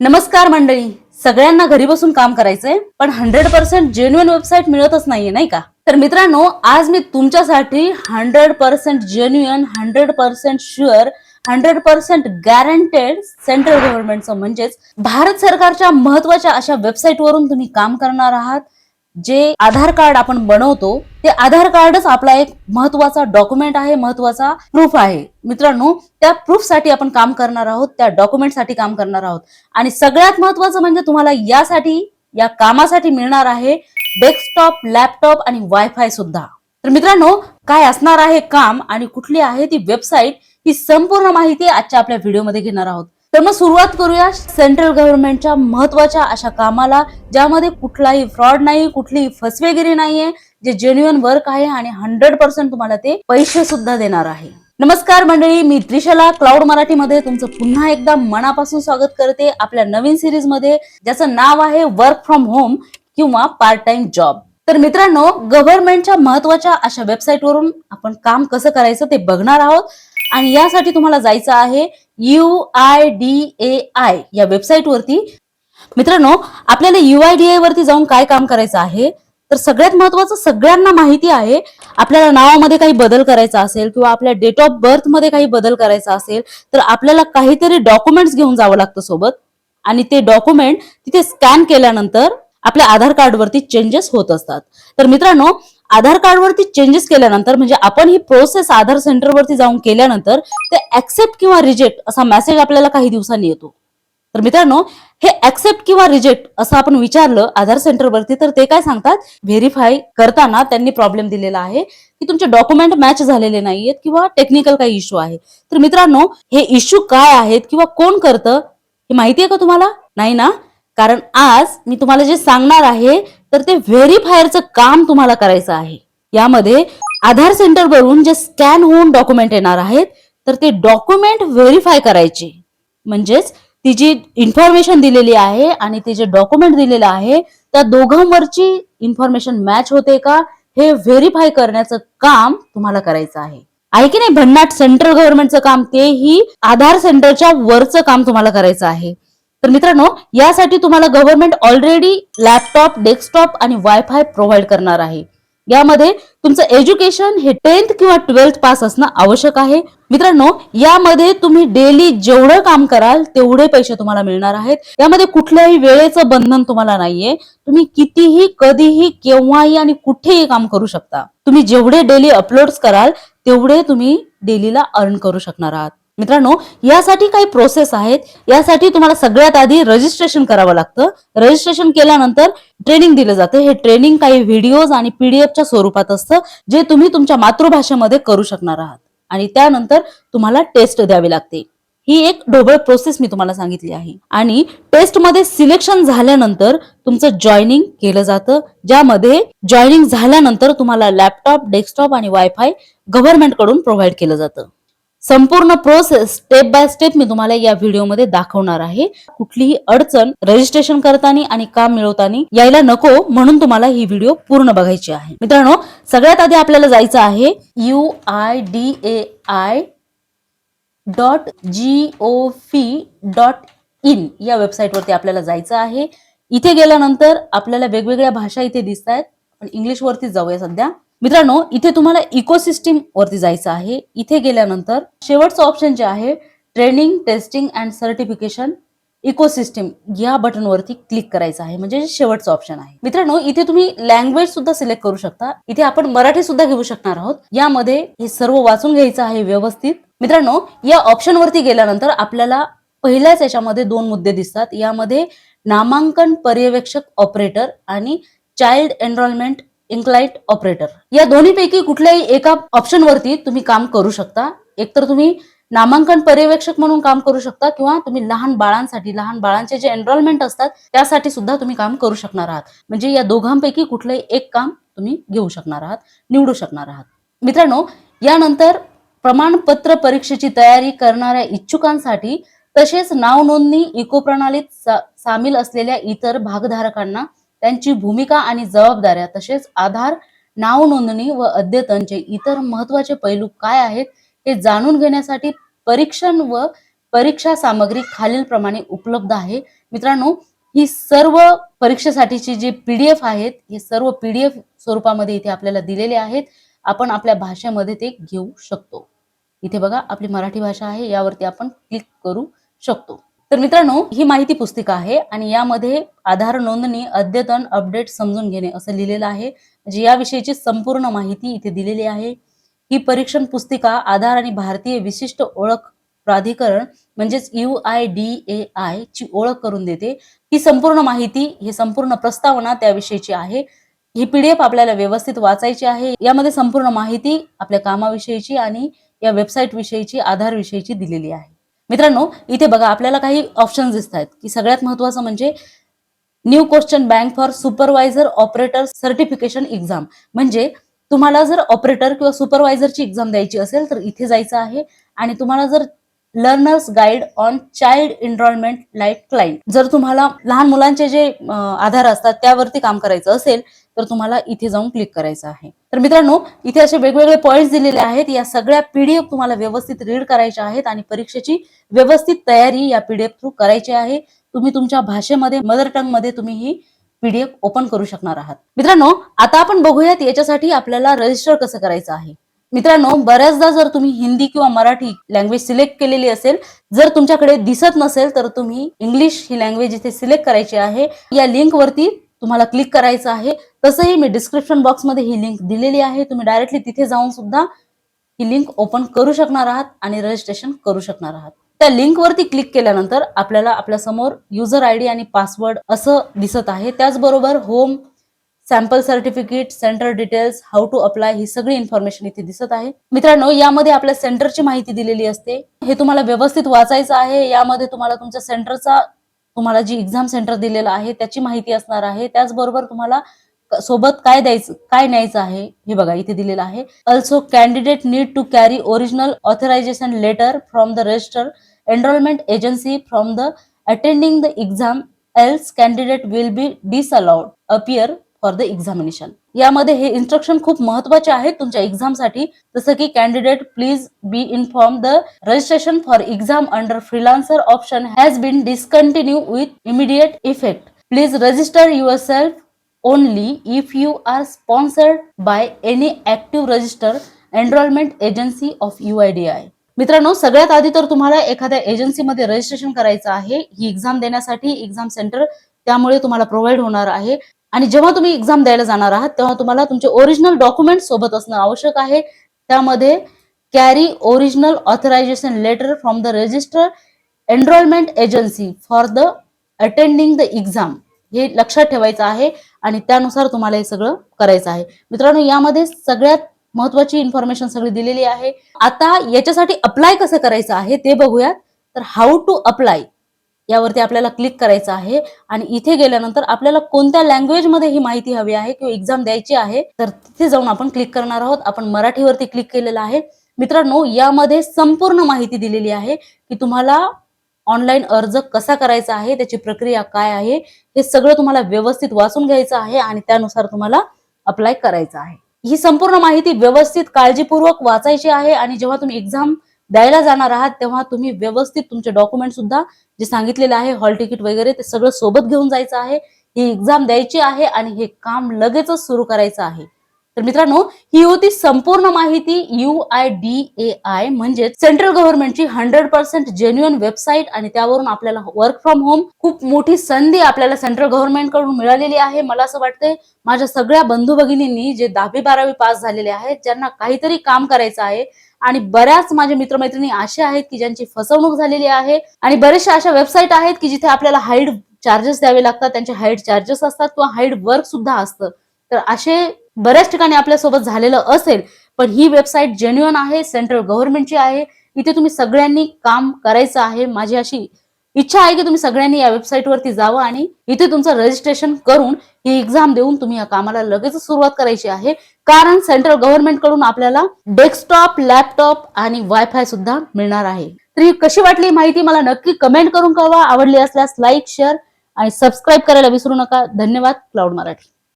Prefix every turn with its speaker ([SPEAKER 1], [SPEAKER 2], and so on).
[SPEAKER 1] नमस्कार मंडळी. सगळ्यांना घरी बसून काम करायचंय पण हंड्रेड पर्सेंट जेन्युअन वेबसाईट मिळतच नाहीये नाही का? तर मित्रांनो आज मी तुमच्यासाठी hundred percent genuine hundred percent sure hundred percent guaranteed central गव्हर्नमेंटचं म्हणजेच भारत सरकारच्या महत्त्वाच्या अशा वेबसाईट वरून तुम्ही काम करणार आहात. जे आधार कार्ड आपण बनवतो ते आधार कार्डच आपला एक महत्त्वाचा डॉक्युमेंट आहे महत्त्वाचा प्रूफ आहे. मित्रांनो त्या प्रूफसाठी आपण काम करणार आहोत त्या डॉक्युमेंटसाठी काम करणार आहोत. आणि सगळ्यात महत्वाचं म्हणजे तुम्हाला यासाठी या कामासाठी मिळणार आहे डेस्कटॉप लॅपटॉप आणि वायफाय सुद्धा. तर मित्रांनो काय असणार आहे काम आणि कुठली आहे ती वेबसाईट ही संपूर्ण माहिती आजच्या आपल्या व्हिडिओमध्ये घेणार आहोत. तर मग सुरुवात करूया सेंट्रल गव्हर्नमेंटच्या महत्त्वाच्या अशा कामाला ज्यामध्ये कुठलाही फ्रॉड नाही कुठलीही फसवेगिरी नाहीये जे जेन्युअन वर्क आहे आणि हंड्रेड पर्सेंट तुम्हाला ते पैसे सुद्धा देणार आहे. नमस्कार मंडळी मी त्रिशला क्लाउड मराठीमध्ये तुमचं पुन्हा एकदा मनापासून स्वागत करते आपल्या नवीन सिरीजमध्ये ज्याचं नाव आहे वर्क फ्रॉम होम किंवा पार्ट टाइम जॉब तर मित्रांनो गव्हर्नमेंटच्या महत्त्वाच्या अशा वेबसाईट वरून आपण काम कसं करायचं ते बघणार आहोत. आणि यासाठी तुम्हाला जायचं आहे U I D A I या वेबसाईट वरती. मित्रांनो आपल्याला यू आय डी आय वरती जाऊन काय काम करायचं आहे? तर सगळ्यात महत्वाचं सगळ्यांना माहिती आहे आपल्याला नावामध्ये काही बदल करायचा असेल किंवा आपल्या डेट ऑफ बर्थमध्ये काही बदल करायचा असेल तर आपल्याला काहीतरी डॉक्युमेंट्स घेऊन जावं लागतं सोबत. आणि ते डॉक्युमेंट तिथे स्कॅन केल्यानंतर आपल्या आधार कार्डवरती चेंजेस होत असतात. तर मित्रांनो आधार कार्डवरती चेंजेस केल्यानंतर म्हणजे आपण ही प्रोसेस आधार सेंटरवरती जाऊन केल्यानंतर ते ऍक्सेप्ट किंवा रिजेक्ट असा मेसेज आपल्याला काही दिवसांनी येतो. तर मित्रांनो हे ऍक्सेप्ट किंवा रिजेक्ट असं आपण विचारलं आधार सेंटरवरती तर ते काय सांगतात? व्हेरीफाय करताना त्यांनी प्रॉब्लेम दिलेला आहे की तुमचे डॉक्युमेंट मॅच झालेले नाहीयेत किंवा टेक्निकल काही इश्यू आहे. तर मित्रांनो हे इश्यू काय आहेत किंवा कोण करतं हे माहिती आहे का तुम्हाला? नाही ना? कारण आज मी तुम्हाला जे सांगणार आहे तर ते व्हेरीफायरचं काम तुम्हाला करायचं आहे. यामध्ये आधार सेंटरवरून जे स्कॅन होऊन डॉक्युमेंट येणार आहेत तर ते डॉक्युमेंट व्हेरीफाय करायचे. म्हणजेच ती जी इन्फॉर्मेशन दिलेली आहे आणि ते जे डॉक्युमेंट दिलेलं आहे त्या दोघांवरची इन्फॉर्मेशन मॅच होते का हे व्हेरीफाय करण्याचं काम तुम्हाला करायचं आहे. आहे की नाही भन्नाट सेंट्रल गव्हर्नमेंटचं काम तेही आधार सेंटरच्या वरचं काम तुम्हाला करायचं आहे. तर मित्रांनो यासाठी तुम्हाला गव्हर्नमेंट ऑलरेडी लॅपटॉप डेस्कटॉप आणि वायफाय प्रोव्हाइड करणार आहे. यामध्ये तुमचं एज्युकेशन हे टेन्थ किंवा ट्वेल्थ पास असणं आवश्यक आहे. मित्रांनो यामध्ये तुम्ही डेली जेवढं काम कराल तेवढे पैसे तुम्हाला मिळणार आहेत. यामध्ये कुठल्याही वेळेचं बंधन तुम्हाला नाहीये. तुम्ही कितीही कधीही केव्हाही आणि कुठेही काम करू शकता. तुम्ही जेवढे डेली अपलोड्स कराल तेवढे तुम्ही डेलीला अर्न करू शकणार आहात. मित्रांनो यासाठी काही प्रोसेस आहेत. यासाठी तुम्हाला सगळ्यात आधी रजिस्ट्रेशन करावं लागतं. रजिस्ट्रेशन केल्यानंतर ट्रेनिंग दिलं जातं. हे ट्रेनिंग काही व्हिडिओज आणि पीडीएफच्या स्वरूपात असतं जे तुम्ही तुमच्या मातृभाषेमध्ये करू शकणार आहात. आणि त्यानंतर तुम्हाला टेस्ट द्यावी लागते. ही एक ढोबळ प्रोसेस मी तुम्हाला सांगितली आहे. आणि टेस्टमध्ये सिलेक्शन झाल्यानंतर तुमचं जॉईनिंग केलं जातं. ज्यामध्ये जॉईनिंग झाल्यानंतर तुम्हाला लॅपटॉप डेस्कटॉप आणि वायफाय गव्हर्नमेंटकडून प्रोव्हाइड केलं जातं. संपूर्ण प्रोसेस स्टेप बाय स्टेप मी तुम्हाला या व्हिडिओमध्ये दाखवणार आहे. कुठलीही अडचण रजिस्ट्रेशन करताना आणि काम मिळवताना यायला नको म्हणून तुम्हाला ही व्हिडिओ पूर्ण बघायची आहे. मित्रांनो सगळ्यात आधी आपल्याला जायचं आहे U I D A I dot G O V dot in या वेबसाईटवरती आपल्याला जायचं आहे. इथे गेल्यानंतर आपल्याला वेगवेगळ्या भाषा इथे दिसत आहेत पण इंग्लिशवरती जाऊया सध्या. मित्रांनो इथे तुम्हाला इकोसिस्टीम वरती जायचं आहे. इथे गेल्यानंतर शेवटचं ऑप्शन जे आहे training testing and certification ecosystem या बटनवरती क्लिक करायचं आहे. म्हणजे शेवटचं ऑप्शन आहे. मित्रांनो इथे तुम्ही लँग्वेज सुद्धा सिलेक्ट करू शकता. इथे आपण मराठी सुद्धा घेऊ शकणार आहोत. यामध्ये हे सर्व वाचून घ्यायचं आहे व्यवस्थित. मित्रांनो या ऑप्शन वरती गेल्यानंतर आपल्याला पहिल्याच याच्यामध्ये दोन मुद्दे दिसतात. यामध्ये नामांकन पर्यवेक्षक ऑपरेटर आणि चाइल्ड एनरोलमेंट इन्क्लाइट ऑपरेटर. या दोन्हीपैकी कुठल्याही एका ऑप्शन वरती तुम्ही काम करू शकता. एकतर तुम्ही नामांकन पर्यवेक्षक म्हणून काम करू शकता किंवा तुम्ही लहान बाळांसाठी लहान बाळांचे जे एनरोलमेंट असतात त्यासाठी सुद्धा तुम्ही काम करू शकणार आहात. म्हणजे या दोघांपैकी कुठलंही एक काम तुम्ही घेऊ शकणार आहात निवडू शकणार आहात. मित्रांनो यानंतर प्रमाणपत्र परीक्षेची तयारी करणाऱ्या इच्छुकांसाठी तसेच नाव नोंदणी इको प्रणालीत सा- सामील असलेल्या इतर भागधारकांना त्यांची भूमिका आणि जबाबदाऱ्या तसेच आधार नाव नोंदणी व अद्यतनचे इतर महत्त्वाचे पैलू काय आहेत हे जाणून घेण्यासाठी परीक्षण व परीक्षा सामग्री खालीलप्रमाणे उपलब्ध आहे. मित्रांनो ही सर्व परीक्षेसाठीची जी पीडीएफ आहेत हे सर्व पीडीएफ स्वरूपामध्ये इथे आपल्याला दिलेले आहेत. आपण आपल्या भाषेमध्ये ते घेऊ शकतो. इथे बघा आपली मराठी भाषा आहे यावरती आपण क्लिक करू शकतो. तर मित्रांनो ही माहिती पुस्तिका आहे आणि यामध्ये आधार नोंदणी अद्यतन अपडेट समजून घेणे असं लिहिलेलं आहे. म्हणजे याविषयीची संपूर्ण माहिती इथे दिलेली आहे. ही परीक्षण पुस्तिका आधार आणि भारतीय विशिष्ट ओळख प्राधिकरण म्हणजेच U I D A I ची ओळख करून देते. ही संपूर्ण माहिती ही संपूर्ण प्रस्तावना त्याविषयीची आहे. ही पीडीएफ आपल्याला व्यवस्थित वाचायची आहे. यामध्ये संपूर्ण माहिती आपल्या कामाविषयीची आणि या वेबसाईट विषयीची आधार विषयीची दिलेली आहे. मित्रांनो इथे बघा आपल्याला काही ऑप्शन दिसत आहेत की सगळ्यात महत्वाचं म्हणजे new question bank for supervisor operator certification exam म्हणजे तुम्हाला जर ऑपरेटर किंवा सुपरवायझरची एक्झाम द्यायची असेल तर इथे जायचं आहे. आणि तुम्हाला जर learners guide on child enrolment like client जर तुम्हाला लहान मुलांचे जे आधार असतात त्यावरती काम करायचं असेल तर तुम्हाला इथे जाऊन क्लिक करायचं आहे. तर मित्रांनो इथे असे वेगवेगळे पॉईंट्स दिलेले आहेत. या सगळ्या पीडीएफ तुम्हाला व्यवस्थित रीड करायच्या आहेत आणि परीक्षेची व्यवस्थित तयारी या पीडीएफ थ्रू करायची आहे. तुम्ही तुमच्या भाषेमध्ये मदर टंगमध्ये तुम्ही ही पीडीएफ ओपन करू शकणार आहात. मित्रांनो आता आपण बघूयात याच्यासाठी आपल्याला रजिस्टर कसं करायचं आहे. मित्रांनो बऱ्याचदा जर तुम्ही हिंदी किंवा मराठी लँग्वेज सिलेक्ट केलेली असेल जर तुमच्याकडे दिसत नसेल तर तुम्ही इंग्लिश ही लँग्वेज इथे सिलेक्ट करायची आहे. या लिंक वरती तुम्हाला क्लिक करायचं आहे तसंही मी डिस्क्रिप्शन बॉक्समध्ये ही लिंक दिलेली आहे. तुम्ही डायरेक्टली तिथे जाऊन सुद्धा ही लिंक ओपन करू शकणार आहात आणि रजिस्ट्रेशन करू शकणार आहात. त्या लिंक वरती क्लिक केल्यानंतर आपल्याला आपल्यासमोर युजर आय डी आणि पासवर्ड असं दिसत आहे. त्याचबरोबर home sample certificate centre details how to apply ही सगळी इन्फॉर्मेशन इथे दिसत आहे. मित्रांनो यामध्ये आपल्या सेंटरची माहिती दिलेली असते. हे तुम्हाला व्यवस्थित वाचायचं आहे. यामध्ये तुम्हाला तुमच्या सेंटरचा तुम्हाला जी एक्झाम सेंटर दिलेलं आहे त्याची माहिती असणार आहे. त्याचबरोबर तुम्हाला सोबत काय द्यायचं काय न्यायचं आहे हे बघा इथे दिलेलं आहे. Also candidate need to carry original authorisation letter from the register enrolment agency from the attending the exam else candidate will be disallowed appear for the examination यामध्ये हे इन्स्ट्रक्शन खूप महत्त्वाचे आहेत तुमच्या एक्झामसाठी जसं की candidate please be inform the registration for exam under freelancer option has been discontinue with immediate effect please register yourself only if you are sponsored by any active register enrolment agency of U I D I मित्रांनो सगळ्यात आधी तर तुम्हाला एखाद्या एजन्सीमध्ये registration करायचं आहे. ही एक्झाम देण्यासाठी एक्झाम सेंटर त्यामुळे तुम्हाला प्रोव्हाइड होणार आहे. आणि जेव्हा तुम्ही एक्झाम द्यायला जाणार आहात तेव्हा तुम्हाला तुमचे ओरिजिनल डॉक्युमेंट सोबत असणं आवश्यक आहे. त्यामध्ये carry original authorisation letter from the register enrolment agency for the attending the exam हे लक्षात ठेवायचं आहे आणि त्यानुसार तुम्हाला हे सगळं करायचं आहे. मित्रांनो यामध्ये सगळ्यात महत्वाची इन्फॉर्मेशन सगळी दिलेली आहे. आता याच्यासाठी अप्लाय कसं करायचं आहे ते बघूयात. तर हाऊ टू अप्लाय यावरती आपल्याला क्लिक करायचं आहे. आणि इथे गेल्यानंतर आपल्याला कोणत्या लँग्वेजमध्ये ही माहिती हवी आहे किंवा एक्झाम द्यायची आहे तर तिथे जाऊन आपण क्लिक करणार आहोत. आपण मराठीवरती क्लिक केलेलं आहे. मित्रांनो यामध्ये संपूर्ण माहिती दिलेली आहे की तुम्हाला ऑनलाईन अर्ज कसा करायचा आहे त्याची प्रक्रिया काय आहे हे सगळं तुम्हाला व्यवस्थित वाचून घ्यायचं आहे आणि त्यानुसार तुम्हाला अप्लाय करायचं आहे. ही संपूर्ण माहिती व्यवस्थित काळजीपूर्वक वाचायची आहे आणि जेव्हा तुम्ही एक्झाम द्यायला जाणार आहात तेव्हा तुम्ही व्यवस्थित तुमचे डॉक्युमेंट सुद्धा जे सांगितलेले आहे हॉल तिकीट वगैरे ते सगळं सोबत घेऊन जायचं आहे. ही एक्झाम द्यायची आहे आणि हे काम लगेचच सुरू करायचं आहे. तर मित्रांनो ही होती संपूर्ण माहिती U I D A I म्हणजे सेंट्रल गव्हर्नमेंटची हंड्रेड पर्सेंट जेन्युअन वेबसाईट आणि त्यावरून आपल्याला वर्क फ्रॉम होम खूप मोठी संधी आपल्याला सेंट्रल गव्हर्नमेंटकडून मिळालेली आहे. मला असं वाटतंय माझ्या सगळ्या बंधू भगिनींनी जे दहावी बारावी पास झालेले आहेत ज्यांना काहीतरी काम करायचं आहे आणि बऱ्याच माझ्या मित्रमैत्रिणी अशा आहेत की ज्यांची फसवणूक झालेली आहे. आणि बरेचशा अशा वेबसाईट आहेत की जिथे आपल्याला हाईड चार्जेस द्यावे लागतात त्यांचे हाईड चार्जेस असतात किंवा हाईड वर्क सुद्धा असतं. तर असे बऱ्याच ठिकाणी आपल्यासोबत झालेलं असेल पण ही वेबसाईट जेन्युअन आहे सेंट्रल गव्हर्नमेंटची आहे. इथे तुम्ही सगळ्यांनी काम करायचं आहे. माझी अशी इच्छा आहे की तुम्ही सगळ्यांनी या वेबसाईट वरती जावं आणि इथे तुमचं रजिस्ट्रेशन करून ही एक्झाम देऊन तुम्ही या कामाला लगेच सुरुवात करायची आहे. कारण सेंट्रल गव्हर्नमेंटकडून आपल्याला डेस्कटॉप लॅपटॉप आणि वायफाय सुद्धा मिळणार आहे. तर ही कशी वाटली माहिती मला नक्की कमेंट करून कळवा. आवडली असल्यास लाईक शेअर आणि सबस्क्राईब करायला विसरू नका. धन्यवाद. क्लाउड मराठी